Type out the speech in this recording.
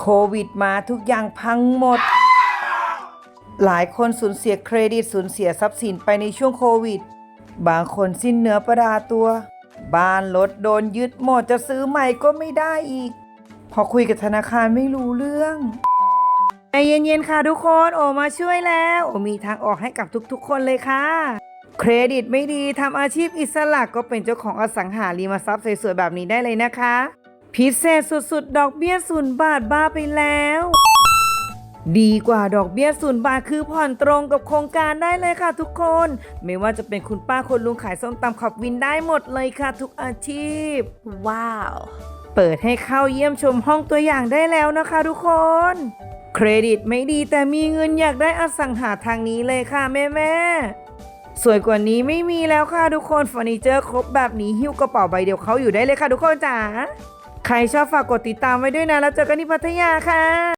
โควิดมาทุกอย่างพังหมด หลายคนสูญเสียเครดิตสูญเสียทรัพย์สินไปในช่วงโควิด บางคนสิ้นเนื้อประดาตัว บ้านรถโดนยึดหมดจะซื้อใหม่ก็ไม่ได้อีก พอคุยกับธนาคารไม่รู้เรื่องใจเย็นๆค่ะทุกคนโอมาช่วยแล้วโอมีทางออกให้กับทุกๆ คนเลยค่ะ เครดิตไม่ดีทำอาชีพอิสระก็เป็นเจ้าของอสังหาริมทรัพย์สวยๆแบบนี้ได้เลยนะคะ พิเศษสุดๆ ดอกเบี้ยศูนย์บาทบ้าไปแล้ว ดีกว่าดอกเบี้ยศูนย์บาทคือผ่อนตรงกับโครงการได้เลยค่ะทุกคน ไม่ว่าจะเป็นคุณป้าคนลุงขายส้มตำขับวินได้หมดเลยค่ะทุกอาชีพ Wow. เปิดให้เข้าเยี่ยมชมห้องตัวอย่างได้แล้วนะคะทุกคน เครดิตไม่ดีแต่มีเงินอยากได้อสังหาทางนี้เลยค่ะแม่แม่ๆสวยกว่านี้ไม่มีแล้วค่ะทุกคนเฟอร์นิเจอร์ครบแบบนี้หิ้วกระเป๋าใบเดียวเขาอยู่ได้เลยค่ะทุกคนจ๋า ใครชอบฝากกดติดตามไว้ด้วยนะ แล้วเจอกันที่พัทยาค่ะ